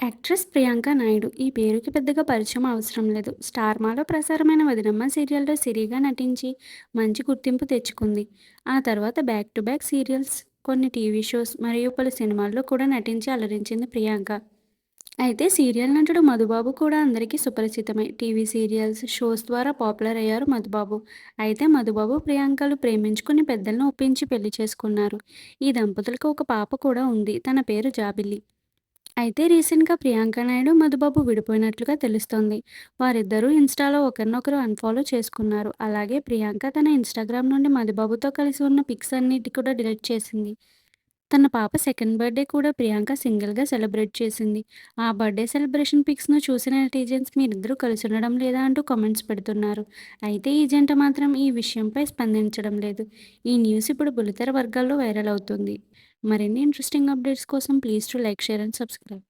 Actress Priyanka Naidu ఈ పేరుకి పెద్దగా పరిచయం అవసరం లేదు. 'స్టార్మా'లో ప్రసారమైన 'వదినమ్మ' సీరియల్‌లో సిరిగా నటించి మంచి గుర్తింపు తెచ్చుకుంది. ఆ తర్వాత బ్యాక్ టు బ్యాక్ సీరియల్స్, కొన్ని టీవీ షోస్ మరియు పలు సినిమాల్లో కూడా నటించి అలరించింది ప్రియాంక. అయితే సీరియల్ నటుడు మధుబాబు కూడా అందరికీ సుపరిచితమే. టీవీ సీరియల్స్, షోస్ ద్వారా పాపులర్ అయ్యారు మధుబాబు. అయితే మధుబాబు, ప్రియాంకలు ప్రేమించుకుని పెద్దలను ఒప్పించి పెళ్ళి చేసుకున్నారు. ఈ దంపతులకు ఒక పాప కూడా ఉంది. తన పేరు జాబిల్లి. అయితే రీసెంట్‌గా ప్రియాంక నాయుడు, మధుబాబు విడిపోయినట్లుగా తెలుస్తోంది. వారిద్దరూ ఇన్‌స్టాలో ఒకరినొకరు అన్‌ఫాలో చేసుకున్నారు. అలాగే ప్రియాంక తన ఇన్‌స్టాగ్రామ్ నుండి మధుబాబుతో కలిసి ఉన్న పిక్స్ అన్నిటి కూడా డిలీట్ చేసింది. తన పాప సెకండ్ బర్త్‌డే కూడా ప్రియాంక సింగిల్‌గా సెలబ్రేట్ చేసింది. ఆ బర్త్‌డే సెలబ్రేషన్ పిక్స్‌ను చూసిన నెటిజన్స్ మీరిద్దరూ కలిసి ఉండడం లేదా అంటూ కామెంట్స్ పెడుతున్నారు. అయితే ఈ జంట మాత్రం ఈ విషయంపై స్పందించడం లేదు. ఈ న్యూస్ ఇప్పుడు బులితెర వర్గాల్లో వైరల్ అవుతుంది. మరిన్ని ఇంట్రెస్టింగ్ అప్డేట్స్ కోసం please to like, share and subscribe.